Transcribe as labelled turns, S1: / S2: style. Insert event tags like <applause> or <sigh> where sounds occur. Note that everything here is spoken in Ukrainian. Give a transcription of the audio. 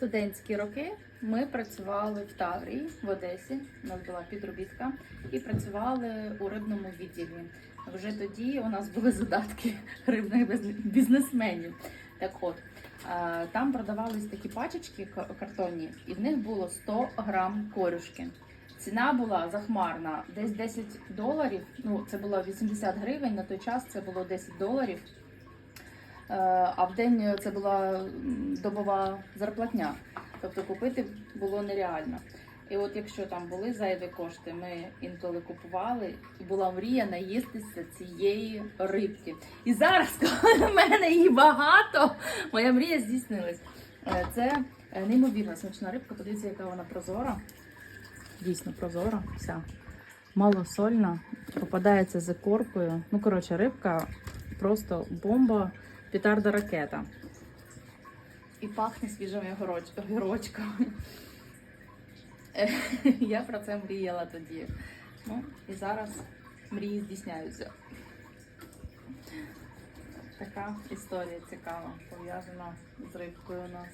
S1: студентські роки ми працювали в Таврії в Одесі. У нас була підробітка, і працювали у рибному відділі. Вже тоді у нас були задатки <laughs> рибних бізнесменів. Так от. Там продавались такі пачечки картонні, і в них було 100 грам корюшки. Ціна була захмарна, десь 10 доларів. Ну, це було 80 гривень. На той час це було 10 доларів. Е, А в день це була добова зарплатня. Тобто купити було нереально. І от якщо там були зайві кошти, ми інколи купували, і була мрія наїстися цієї рибки. І зараз, <laughs> коли в мене її багато, моя мрія здійснилась. Е, Це е, неймовірно смачна рибка. Подивіться, яка вона прозора. Дійсно прозора, вся малосольна, попадається за коркою. Ну, коротше, рибка просто бомба, петарда ракета. І пахне свіжими горочками. Е, Я про це мріяла тоді. Ну, і зараз мрії здійсняються. Така історія цікава, пов'язана з рибкою у нас.